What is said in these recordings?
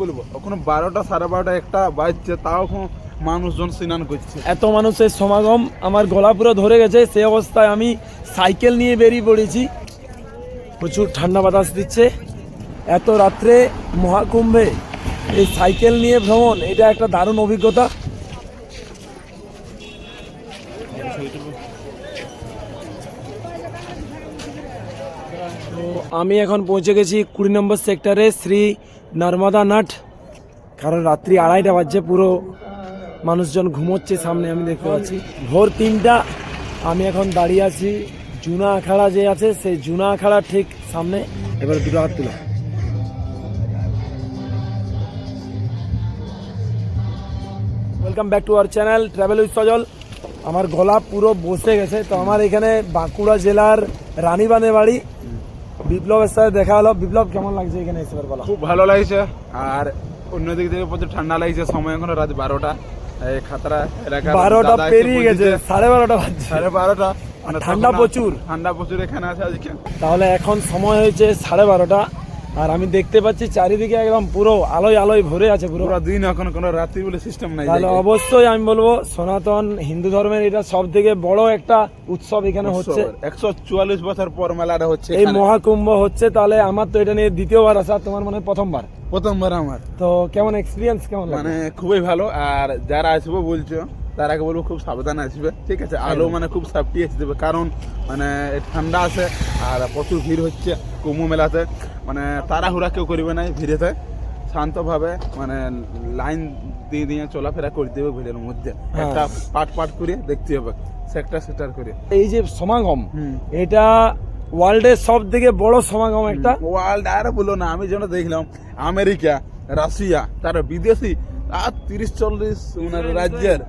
বলব? এখন বারোটা সাড়ে বারোটা একটা বাজছে, তাও এখন মানুষজন স্নান করছে। এত মানুষের সমাগম, আমার গলা পুরো ধরে গেছে, সে অবস্থায় আমি সাইকেল নিয়ে বেরিয়ে পড়েছি। প্রচুর ঠান্ডা বাতাস দিচ্ছে। এত রাত্রে মহাকুম্ভে এই সাইকেল নিয়ে ভ্রমণ, এটা একটা দারুণ অভিজ্ঞতা। তো আমি এখন পৌঁছে গেছি কুড়ি নম্বর সেক্টরে শ্রী নর্মদা নাট। কারণ রাত্রি আড়াইটা বাজছে, পুরো মানুষজন ঘুমোচ্ছে সামনে, আমি দেখতে পাচ্ছি। ভোর তিনটা, আমি এখন দাঁড়িয়ে আছি জুনা আখাড়া যে আছে সেই জুনা আখাড়া ঠিক সামনে। এবার দুটো হাত তুলো। Welcome back to our channel travel with Sajal আমার গলা পুরো বসে গেছে। তো আমার এখানে বাঁকুড়া জেলার রানীবাঁধে বাড়ি। বিপ্লবের সাথে দেখা হলো। বিপ্লব কেমন লাগছে এখানে এসে বলো? খুব ভালো লাগছে। আর অন্যদিক থেকে প্রচুর ঠান্ডা লাগছে সময় এখন রাত বারোটা। এই খাতরা এলাকা বারোটা পেরিয়ে গেছে সাড়ে বারোটা বাজছে। সাড়ে বারোটা। ঠান্ডা প্রচুর। ঠান্ডা প্রচুর এখানে আছে আজকে। তাহলে এখন সময় হয়েছে সাড়ে বারোটা। আর আমি দেখতে পাচ্ছি চারিদিকে একদম পুরো আলোয় আলোয় ভরে আছে পুরো। দিন এখন কোনো রাত্রি বলে সিস্টেম নাই তাহলে অবশ্যই আমি বলব সনাতন হিন্দু ধর্মের এটা সব থেকে বড় একটা উৎসব এখানে হচ্ছে। একশো চুয়াল্লিশ বছর পর মেলাটা হচ্ছে এই মহাকুম্ভ হচ্ছে তাহলে আমার তো এটা নিয়ে দ্বিতীয়বার আসা তোমার মনে হয় প্রথমবার? প্রথমবার আমার। তো কেমন এক্সপিরিয়েন্স কেমন মানে খুবই ভালো আর যারা আসব বলছো তারাকে বলব খুব সাবধানে আসবে ঠিক আছে? আলো মানে খুব সাফটি এসে দেবে কারণ মানে ঠান্ডা আছে আর প্রচুর ভিড় হচ্ছে কুম্ভ মেলাতে। মানে তাড়াহুড়া কেউ করবে না ভিড়েতে। শান্তভাবে মানে লাইন দিয়ে দিয়ে চলাফেরা করতে হবে ভিড়ের মধ্যে। হ্যাঁ। একটা পাট পাট করে দেখতে হবে সেক্টর সেক্টর করে। এই যে সমাগম। এটা ওয়ার্ল্ডের সব থেকে বড় সমাগম একটা? ওয়ার্ল্ড আর বলো না আমি যেন দেখলাম আমেরিকা রাশিয়া তার বিদেশি আর তিরিশ চল্লিশ রাজ্যের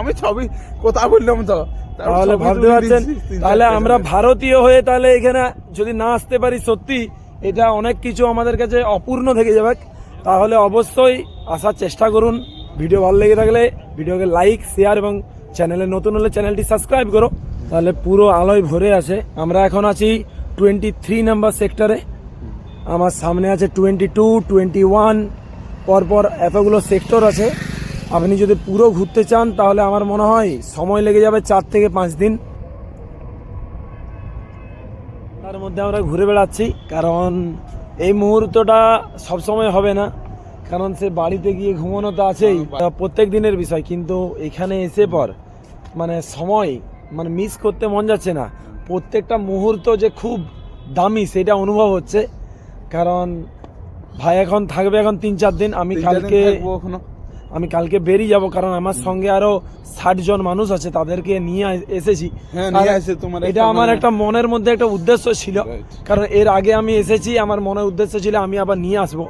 আমি ছবি কথা বললাম তো। তাহলে ভাবতে পারছেন তাহলে আমরা ভারতীয় হয়ে তাহলে এখানে যদি না আসতে পারি সত্যি এটা অনেক কিছু আমাদের কাছে অপূর্ণ থেকে যাবে। তাহলে অবশ্যই আসার চেষ্টা করুন। ভিডিও ভালো লেগে থাকলে ভিডিওকে লাইক শেয়ার এবং চ্যানেলে নতুন হলে চ্যানেলটি সাবস্ক্রাইব করো। তাহলে পুরো আলোয় ভরে আছে। আমরা এখন আছি টোয়েন্টি থ্রি নাম্বার সেক্টরে আমার সামনে আছে টোয়েন্টি টু টোয়েন্টি ওয়ান পরপর এতগুলো সেক্টর আছে। আপনি যদি পুরো ঘুরতে চান, তাহলে আমার মনে হয় সময় লেগে যাবে চার থেকে পাঁচ দিন। তার মধ্যে আমরা ঘুরে বেড়াচ্ছি, কারণ এই মুহূর্তটা সবসময় হবে না। কারণ সে বাড়িতে গিয়ে ঘুমানো তো আছেই। প্রত্যেক দিনের বিষয়, কিন্তু এখানে এসে পর মানে সময় মানে মিস করতে মন যাচ্ছে না। প্রত্যেকটা মুহূর্ত যে খুব দামি, সেটা অনুভব হচ্ছে। কারণ ভাই এখন থাকবে এখন তিন চার দিন। আমি কালকে আমি কালকে বেরিয়ে যাব কারণ আমার সঙ্গে আরও ষাট জন মানুষ আছে তাদেরকে নিয়ে এসেছি। হ্যাঁ, নিয়ে আর তোমার এটা আমার একটা মনের মধ্যে একটা উদ্দেশ্য ছিল। কারণ এর আগে আমি এসেছি আমার মনের উদ্দেশ্য ছিল আমি আবার নিয়ে আসব।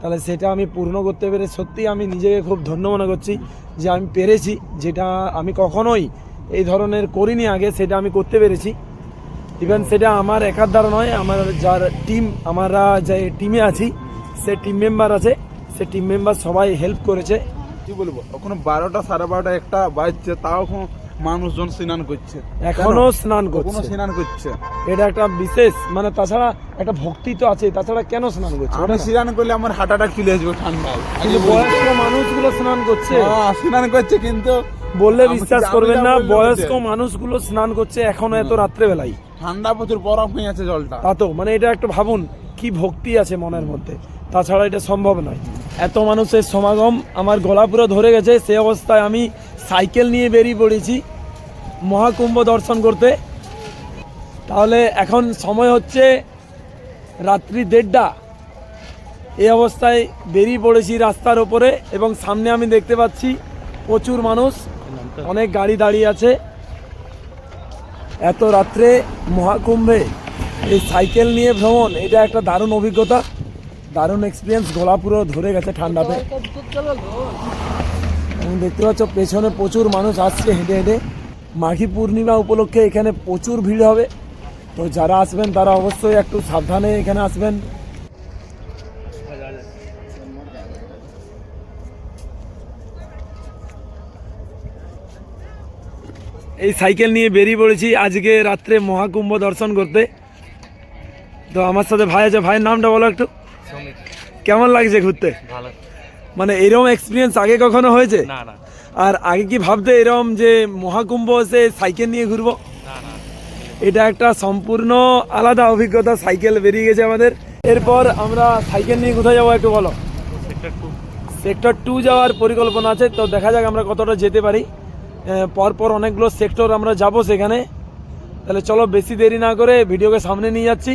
তাহলে সেটা আমি পূর্ণ করতে পেরে সত্যি আমি নিজেকে খুব ধন্য মনে করছি যে আমি পেরেছি যেটা আমি কখনোই এই ধরনের করিনি আগে সেটা আমি করতে পেরেছি। ইভেন সেটা আমার একার দ্বারা নয় আমার যার টিম আমরা যে টিমে আছি সে টিম মেম্বার আছে সে টিম মেম্বার সবাই হেল্প করেছে। কি বলব এখন বারোটা সাড়ে বারোটা একটা বাজছে তাও এখন মানুষজন স্নান করছে। এখনও স্নান করছে। স্নান করছে। এটা একটা বিশেষ মানে তাছাড়া একটা ভক্তি তো আছে তাছাড়া কেন স্নান করছে? আমি স্নান করলে আমার হাঁটাটা চলে আসবে ঠান্ডায় বয়স্ক মানুষগুলো স্নান করছে। হ্যাঁ, স্নান করছে কিন্তু বললে বিশ্বাস করবেন না বয়স্ক মানুষগুলো স্নান করছে এখনও এত রাত্রেবেলায়। ঠান্ডা প্রচুর বরফ হয়ে আছে জলটা। তা তো মানে এটা একটু ভাবুন কি ভক্তি আছে মনের মধ্যে। তাছাড়া এটা সম্ভব নয়। এত মানুষের সমাগম আমার গলা পুরো ধরে গেছে, সে অবস্থায় আমি সাইকেল নিয়ে বেরিয়ে পড়েছি মহাকুম্ভ দর্শন করতে। তাহলে এখন সময় হচ্ছে রাত্রি দেড়টা। এই অবস্থায় বেরিয়ে পড়েছি রাস্তার ওপরে এবং সামনে আমি দেখতে পাচ্ছি প্রচুর মানুষ, অনেক গাড়ি দাঁড়িয়ে আছে। এত রাত্রে মহাকুম্ভে এই সাইকেল নিয়ে ভ্রমণ, এটা একটা দারুণ অভিজ্ঞতা। দারুণ এক্সপিরিয়েন্স গলা পুরো ধরে গেছে ঠান্ডাতে। দেখতে পাচ্ছ, পেছনে প্রচুর মানুষ আসছে হেঁটে হেঁটে। মাঘী পূর্ণিমা উপলক্ষে এখানে প্রচুর ভিড় হবে। তো যারা আসবেন, তারা অবশ্যই একটু সাবধানে এখানে আসবেন। এই সাইকেল নিয়ে বেরিয়ে পড়েছি আজকে রাত্রে মহাকুম্ভ দর্শন করতে। তো আমার সাথে ভাই আছে, ভাইয়ের নামটা বলো একটু। কেমন লাগছে ঘুরতে? ভালো। মানে এরকম এক্সপিরিয়েন্স আগে কখনো হয়েছে? না না। আর আগে কি ভাবতে এরকম যে মহাকুম্ভ এসে সাইকেল নিয়ে ঘুরবো? এটা একটা সম্পূর্ণ আলাদা অভিজ্ঞতা সাইকেল বেরিয়ে গেছে আমাদের। এরপর আমরা সাইকেল নিয়ে কোথায় যাব একটু বলো? সেক্টর টু যাওয়ার পরিকল্পনা আছে তো দেখা যাক আমরা কতটা যেতে পারি। পরপর অনেকগুলো সেক্টর আমরা যাব সেখানে। তাহলে চলো বেশি দেরি না করে ভিডিওকে সামনে নিয়ে যাচ্ছি।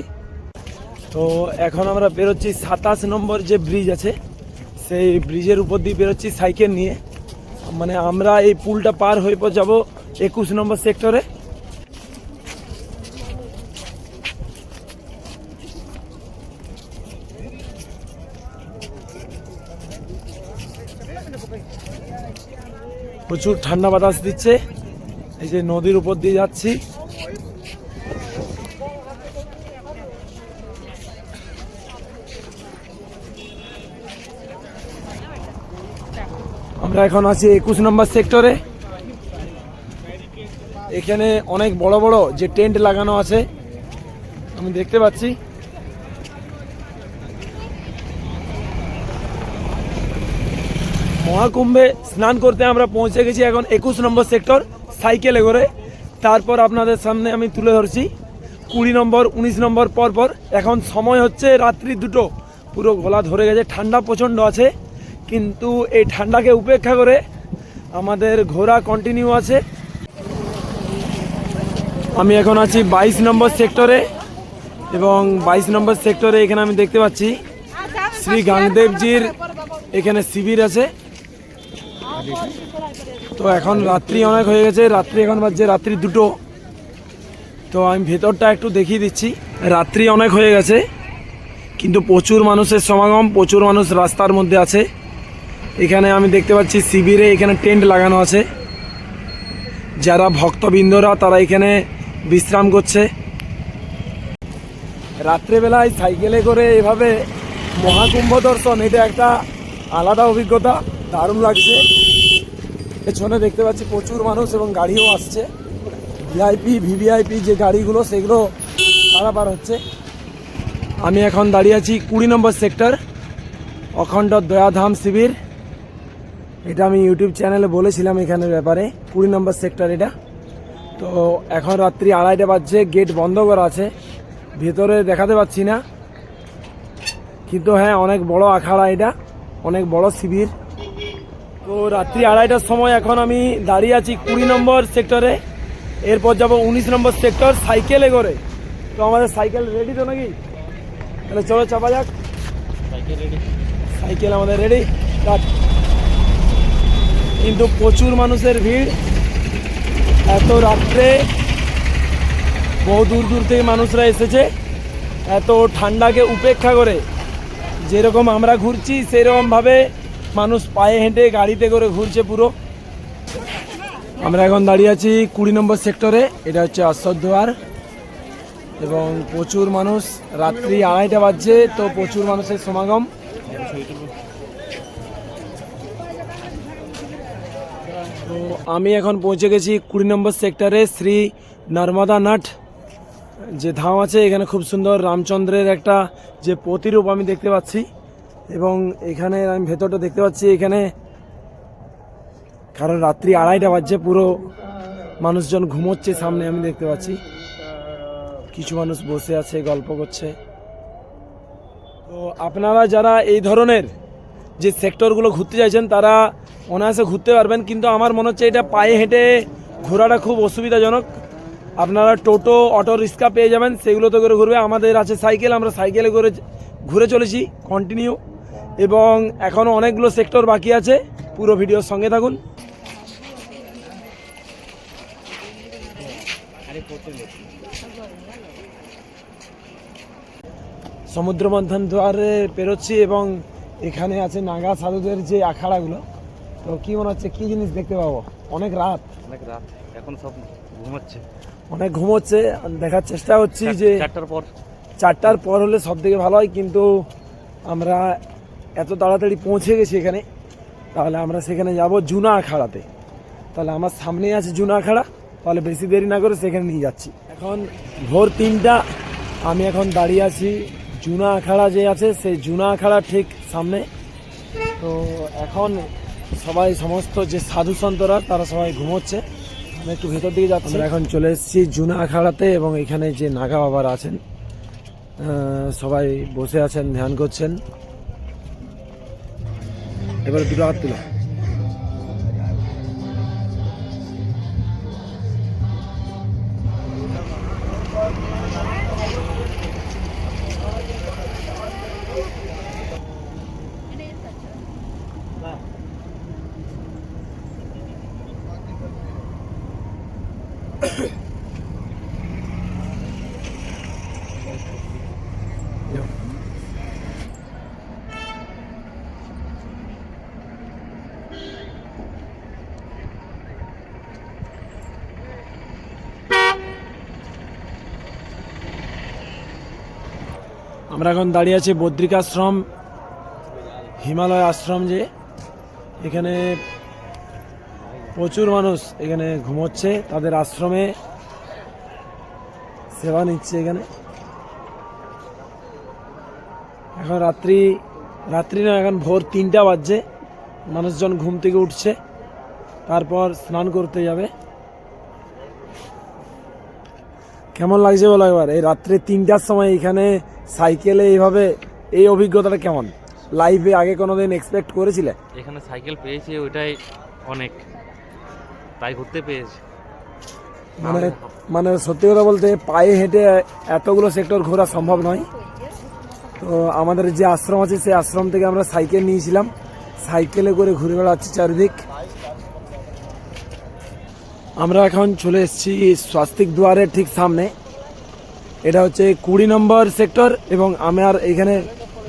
তো এখন আমরা বেরোচ্ছি সাতাশ নম্বর যে ব্রিজ আছে, সেই ব্রিজের উপর দিয়ে বেরোচ্ছি সাইকেল নিয়ে। মানে আমরা এই পুলটা পার হয়ে পর যাব একুশ নম্বর সেক্টরে। প্রচুর ঠান্ডা বাতাস দিচ্ছে। এই যে নদীর উপর দিয়ে যাচ্ছি। আমরা এখন আছি একুশ নম্বর সেক্টরে এখানে অনেক বড় বড় যে টেন্ট লাগানো আছে, আমি দেখতে পাচ্ছি। মহাকুম্ভে স্নান করতে আমরা পৌঁছে গেছি এখন একুশ নম্বর সেক্টর সাইকেলে করে। তারপর আপনাদের সামনে আমি তুলে ধরছি। কুড়ি নম্বর, উনিশ নম্বর পর পর এখন সময় হচ্ছে রাত্রি দুটো। পুরো গলা ধরে গেছে, ঠান্ডা প্রচণ্ড আছে। কিন্তু এই ঠান্ডাকে উপেক্ষা করে আমাদের ঘোরা কন্টিনিউ আছে। আমি এখন আছি বাইশ নম্বর সেক্টরে এবং বাইশ নম্বর সেক্টরে এখানে আমি দেখতে পাচ্ছি শ্রী গাংদেবজির এখানে শিবির আছে। তো এখন রাত্রি অনেক হয়ে গেছে, রাত্রি এখন বাজছে রাত্রি দুটো। তো আমি ভেতরটা একটু দেখিয়ে দিচ্ছি, রাত্রি অনেক হয়ে গেছে, কিন্তু প্রচুর মানুষের সমাগম, প্রচুর মানুষ রাস্তার মধ্যে আছে। এখানে আমি দেখতে পাচ্ছি শিবিরে এখানে টেন্ট লাগানো আছে। যারা ভক্তবৃন্দরা, তারা এখানে বিশ্রাম করছে। রাত্রেবেলায় সাইকেলে করে এভাবে মহাকুম্ভ দর্শন, এটা একটা আলাদা অভিজ্ঞতা, দারুণ লাগছে। পেছনে দেখতে পাচ্ছি প্রচুর মানুষ এবং গাড়িও আসছে। ভিআইপি, ভিভিআইপি যে গাড়িগুলো, সেগুলো পারাপার হচ্ছে। আমি এখন দাঁড়িয়ে আছি কুড়ি নম্বর সেক্টর, অখণ্ড দয়াধাম শিবির। এটা আমি ইউটিউব চ্যানেলে বলেছিলাম এখানের ব্যাপারে। কুড়ি নম্বর সেক্টর এটা। তো এখন রাত্রি আড়াইটা বাজছে গেট বন্ধ করা আছে। ভেতরে দেখাতে পাচ্ছি না। কিন্তু হ্যাঁ অনেক বড় আখাড়া এটা। অনেক বড় শিবির। তো রাত্রি আড়াইটার সময় এখন আমি দাঁড়িয়ে আছি কুড়ি নম্বর সেক্টরে এরপর যাব উনিশ নম্বর সেক্টর সাইকেলে করে। তো আমাদের সাইকেল রেডি তো নাকি? তাহলে চলো চাপা যাক। সাইকেল রেডি সাইকেল আমাদের রেডি কিন্তু প্রচুর মানুষের ভিড়। এত রাত্রে বহু দূর দূর থেকে মানুষরা এসেছে। এত ঠান্ডাকে উপেক্ষা করে যেরকম আমরা ঘুরছি, সেরকমভাবে মানুষ পায়ে হেঁটে গাড়িতে করে ঘুরছে পুরো। আমরা এখন দাঁড়িয়ে আছি কুড়ি নম্বর সেক্টরে, এটা হচ্ছে অশ্বদ্বার এবং প্রচুর মানুষ, রাত্রি আড়াইটা বাজছে, তো প্রচুর মানুষের সমাগম। আমি এখন পৌঁছে গেছি কুড়ি নম্বর সেক্টরে শ্রী নর্মদা নাট, যে ধাম আছে, এখানে খুব সুন্দর রামচন্দ্রের একটা যে প্রতিরূপ আমি দেখতে পাচ্ছি। এবং এখানে আমি ভেতরটা দেখতে পাচ্ছি, এখানে কারণ রাত্রি আড়াইটা বাজছে, পুরো মানুষজন ঘুমোচ্ছে সামনে আমি দেখতে পাচ্ছি। কিছু মানুষ বসে আছে, গল্প করছে। তো আপনারা যারা এই ধরনের যে সেক্টরগুলো ঘুরতে চাইছেন তারা অনায়াসে ঘুরতে পারবেন। কিন্তু আমার মনে হচ্ছে এটা পায়ে হেঁটে ঘোরাটা খুব অসুবিধাজনক। আপনারা টোটো, অটো, রিক্সা পেয়ে যাবেন, সেগুলোতে করে ঘুরবে। আমাদের আছে সাইকেল, আমরা সাইকেলে করে ঘুরে চলেছি কন্টিনিউ এবং এখনও অনেকগুলো সেক্টর বাকি আছে। পুরো ভিডিওর সঙ্গে থাকুন। সমুদ্র মন্থন দ্বারে পেরোচ্ছি এবং এখানে আছে নাগা সাধুদের যে আখাড়াগুলো। তো কি মনে হচ্ছে কি জিনিস দেখতে পাবো? অনেক রাত। অনেক রাত। এখন সব ঘুমাচ্ছে। অনেক ঘুমোচ্ছে। দেখার চেষ্টা করছি যে চারটার পর। চারটার পর হলে সব থেকে ভালো হয় কিন্তু আমরা এত তাড়াতাড়ি পৌঁছে গেছি এখানে তাহলে আমরা সেখানে যাব জুনা আখাড়াতে। তাহলে আমার সামনেই আছে জুনা আখাড়া তাহলে বেশি দেরি না করে সেখানে নিয়ে যাচ্ছি। এখন ভোর তিনটা আমি এখন দাঁড়িয়ে আছি জুনা আখাড়া যে আছে সেই জুনা আখাড়া ঠিক সামনে। তো এখন সবাই সমস্ত যে সাধু সন্তরা, তারা সবাই ঘুমোচ্ছে। আমি একটু ভেতর দিকে যাচ্ছি। এখন চলে এসেছি জুনা আখাড়াতে এবং এখানে যে নাগা বাবার আছেন সবাই বসে আছেন, ধ্যান করছেন। এবার দুটো হাত তুলো। আমরা এখন দাঁড়িয়ে আছি বদ্রিক আশ্রম, হিমালয় আশ্রম যে। এখানে প্রচুর মানুষ এখানে ঘুমোচ্ছে, তাদের আশ্রমে সেবা নিচ্ছে এখানে। এখন রাত্রি রাত্রি না, এখন ভোর তিনটা বাজছে। মানুষজন ঘুম থেকে উঠছে, তারপর স্নান করতে যাবে। কেমন লাগছে বলো একবার? এই রাত্রে তিনটার সময় এখানে সাইকেলে এইভাবে এই অভিজ্ঞতাটা কেমন? লাইভে আগে কোনোদিন এক্সপেক্ট করেছিলে? এখানে সাইকেল পেয়েছি ওইটাই অনেক। তাই ঘুরতে পেয়েছি। মানে মানে সত্যি কথা বলতে পায়ে হেঁটে এতগুলো সেক্টর ঘোরা সম্ভব নয়। তো আমাদের যে আশ্রম আছে সেই আশ্রম থেকে আমরা সাইকেল নিয়েছিলাম। সাইকেলে করে ঘুরে বেড়াচ্ছি চারিদিক। আমরা এখন চলে এসেছি স্বাস্তিক দুয়ারের ঠিক সামনে। এটা হচ্ছে কুড়ি নম্বর সেক্টর এবং আমার এখানে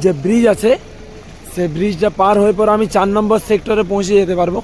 যে ব্রিজ আছে, সে ব্রিজটা পার হয়ে পর আমি চার নম্বর সেক্টরে পৌঁছে যেতে পারব।